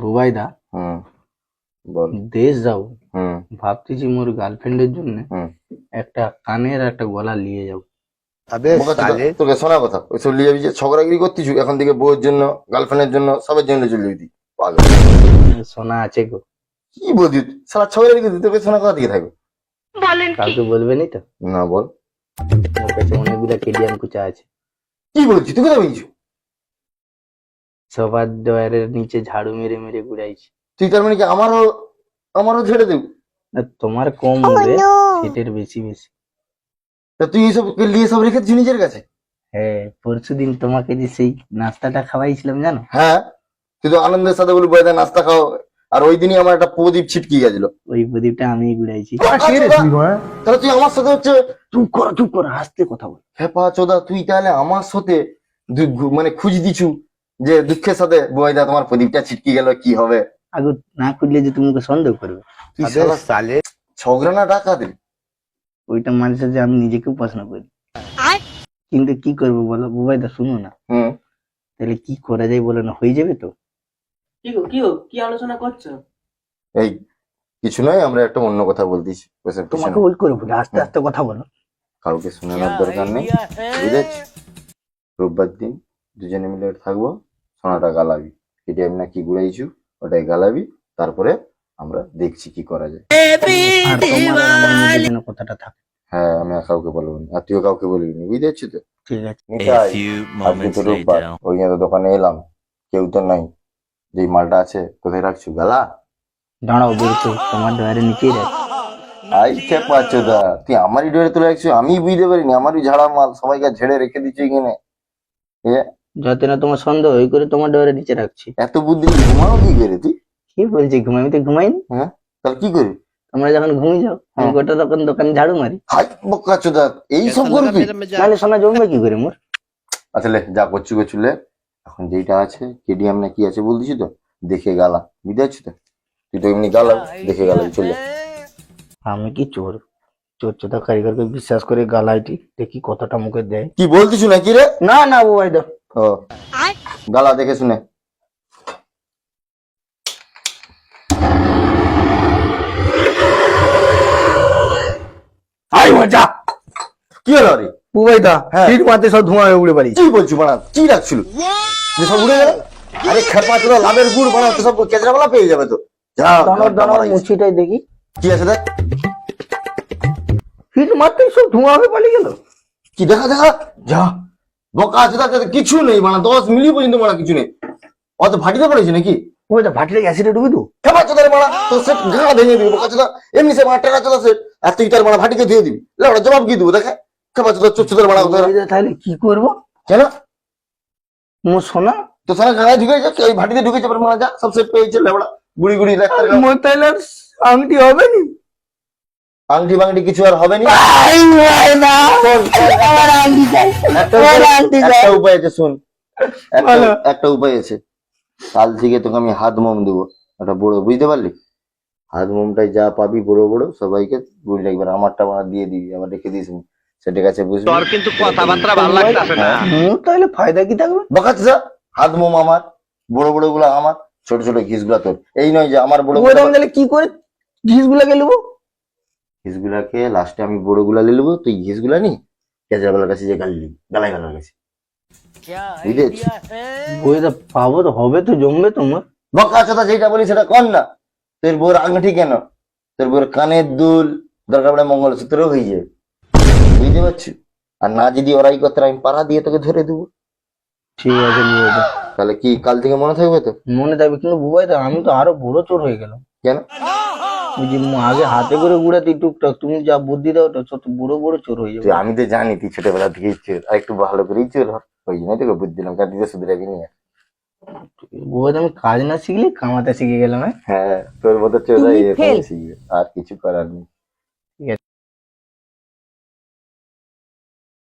বুবাইদা হুম বল। দেশ যাও। হুম ভাবতেছি মোর গার্লফ্রেন্ডের জন্য হুম একটা কানের একটা গলা নিয়ে চোদা, তোকে শোনা কথা। ওইসব লিয়ে যাবি যে ঝগড়াগিরি করতিস এখন থেকে বউয়ের জন্য গার্লফ্রেন্ডের জন্য সবার জন্য চলে পাগল। সোনা আছে গো। কি বলছি সারা ঝগড়াগিরি করতি তোকে শোনা কথা দিকে থাকবে কাউকে বলবে নি তো? না বল। ওর কাছে অনেকগুলা কেডিয়াম কুচা আছে। কি বলছি তুই কোথায় বলছিস? সবার ডয়ারের নিচে ঝাড়ু মেরে মেরে ঘুরাইছি। তুই তার মানে কি আমারও আমারও ছেড়ে দেব? তোমার কম হবে সেটের বেশি বেশি। তা তুই এইসব লিয়ে সব রেখেছিস নিজের কাছে? হ্যাঁ পরশু দিন তোমাকে যে সেই নাস্তাটা খাওয়াইছিলাম জানো? হ্যাঁ তুই তো আনন্দের সাথে বলি বয়দা নাস্তা খাও। আর ওই দিনই আমার একটা প্রদীপ ছিটকি গেছিল। ওই প্রদীপটা আমি ঘুরাইছি। তাহলে তুই আমার সাথে হচ্ছে চুপ কর চুপ কর হাসতে কথা বল। হেপা চোদা তুই তাহলে আমার সাথে মানে খুঁজ দিছু। যে দুঃখের সাথে বয়দা তোমার প্রদীপটা ছিটকি গেল কি হবে? আগে না করলে যে তুমি সন্দেহ করবে। তুই শালা না ডাকা দিল ওইটা মানুষের যে আমি নিজেকেও প্রশ্ন করি। কিন্তু কি করব বলো? বুবাইদা শুনো না। তাহলে কি করা যায় বলো না? হয়ে যাবে তো? কি গো কি গো কি আলোচনা করছ? এই কিছু নয় আমরা একটা অন্য কথা বলতেছি। তোমাকে ওই করব না আস্তে আস্তে কথা বলো। কাউকে শোনানোর দরকার নেই। বুঝেছি? রোববার দিন দুজনে মিলে থাকব। সোনাটা গালাবি। কেটিএম না কি ঘুরাইছু ওটাই গালাবি তারপরে আমরা দেখছি কি করা যায়। আর তোমার আর আমার মধ্যে যেন কথাটা থাকে। হ্যাঁ আমি আর কাউকে বলব না। আর তুইও কাউকে বলবি না বুঝতে পারছি তো? ঠিক আছে। নিতাই আজকে তো রোববার। ওই জন্য দোকানে এলাম কেউ তো নাই। যেই মালটা আছে কোথায় রাখছু গালা? দাঁড়াও বেরোতে তোমার ডয়ারের নিচেই রাখ। আই খেপা চোদা তুই আমারই ডোরে তুলে রাখছু? আমি বুঝতে পারিনি আমারই ঝাড়া মাল সবাইকে ঝেড়ে রেখে দিচ্ছি এখানে। এ, যাতে না তোমার সন্দেহ ওই করে তোমার ডয়ারের নিচে রাখছি। এত বুদ্ধি ঘুমাও কি করে তুই? কি বলছি ঘুমাই আমি তো হ্যাঁ তাহলে কি করি তোমরা যখন ঘুমিয়ে যাও আমি হ্যাঁ। গোটা দোকান দোকানে ঝাড়ু মারি। হাই বক্কা চোদা এই সব করবি? নাহলে সোনা জমবে কি করে মোর? আচ্ছা লে যা করছু করছু লে এখন যেইটা আছে কেডিএম না কি আছে বলতেছি তো? দেখে গালা বুঝতে পারছি তো? তুই তো এমনি গালা দেখে গালা চলে আমি কি চোর? চোর চোদা কারিগরকে বিশ্বাস করে গালাইটি দেখি কতটা মুখে দেয়। কি বলতিস না কি রে? না না বুবাইদা ও। গালা দেখে শুনে। আই মজা। কি হলো রে? বুবাইদা হ্যাঁ। মারতে সব ধোঁয়া হয়ে উড়ে কি বলছি বাড়া? কি রাখছিল? যে সব উড়ে গেল? আরে খেপা চোদা লাভের গুড় বাড়া তো সব কেচরা বালা পেয়ে যাবে তো। যা মুছিটাই দেখি। কি আছে দেখ। সিট মারতেই সব ধোঁয়া হয়ে পালিয়ে গেল। কি দেখা দেখা? যা। বোকা আছে তাতে কিছু নেই মানে দশ মিলি পর্যন্ত মারা কিছু নেই। অত ভাটিতে পড়েছে নাকি? বুবাইদা ভাটিটা অ্যাসিডে ডুবি তো। খেপা চোদারে মারা তো সেট ঘা ভেঙে দিবি বোকা চোদা। এমনি সে মারা টেরা চোদা সেট আর তুই তার মারা ভাটিকে দিয়ে দিবি। জবাব কি দিব দেখা? খেপা চোদা চোদ চোদার মারা কোথায়? বুবাইদা তাহলে কি করব? কেন? সোনা? তো সারা গায়ে ঢুকে যাচ্ছে ওই ভাটিতে ঢুকেছে মারা যা সব সেট পেয়েছে গুড়ি গুড়ি তাহলে আংটি হবে নি? আংটি বাংটি কিছু আর হবে না। আমার একটা উপায়- আছে শুন। একটা উপায় আছে। কাল থেকে তোকে আমি হাত মোম দেবো। একটা বড় বুঝতে পারলি? হাত মোমটাই যা পাবি বড় বড় সবাইকে বুঝলি একবার আমারটা আমার দিয়ে দিবি আবার রেখে দিস সেটা কাছে বুঝবি। তোর কিন্তু কথাবার্তা ভালো লাগতেছে না। মোর তাহলে ফায়দা কি থাকবে? বকাচ্ছে যা হাত মোম আমার বড় বড়গুলো আমার ছোট ছোট ঘিসগুলা তোর। এই নয় যে আমার বড় আমি তাহলে কি করে ঘিসগুলা নেব ঘিস গুলাকে লাস্টে আমি বড়গুলা নিয়ে নেব তুই ঘিসগুলা নি? কেজরাবেলার কাছে যে গালি গালাই গালার কাছে। বুঝেছি বুবাইদা পাবো তো হবে তো জমবে তোমার। বকা চোদা যেটা বলি সেটা কর না। তোর বউর আংটি কেন? তোর বউর কানের দুল দরকার পড়ে মঙ্গলসূত্রও হয়ে যাবে। বুঝতে পারছি? আর না যদি ওরাই করতে আমি পাড়া দিয়ে তোকে ধরে দেবো। ঠিক আছে বুবাইদা তাহলে কি কাল থেকে মনে থাকবে তো? মনে থাকবে কিন্তু বুবাইদা আমি তো আরও বড় চোর হয়ে গেলাম। কেন? আগে হাতে করে গুড়াতি টুকটাক তুমি যা বুদ্ধি দাও তত বড় বড় চোর হয়ে যাবে। আমি তো জানি তুই ছোটবেলা থেকে চোর আর একটু ভালো করেই চোর। ওই জন্য তোকে বুদ্ধি দিলাম কারণ তুই তো শুধু রাখি নিয়ে আমি কাজ না শিখলে কামাতে শিখে গেলাম হ্যাঁ? হ্যাঁ তোর মতো চোর তুমি এরকম শিখবে আর কিছু করার নেই।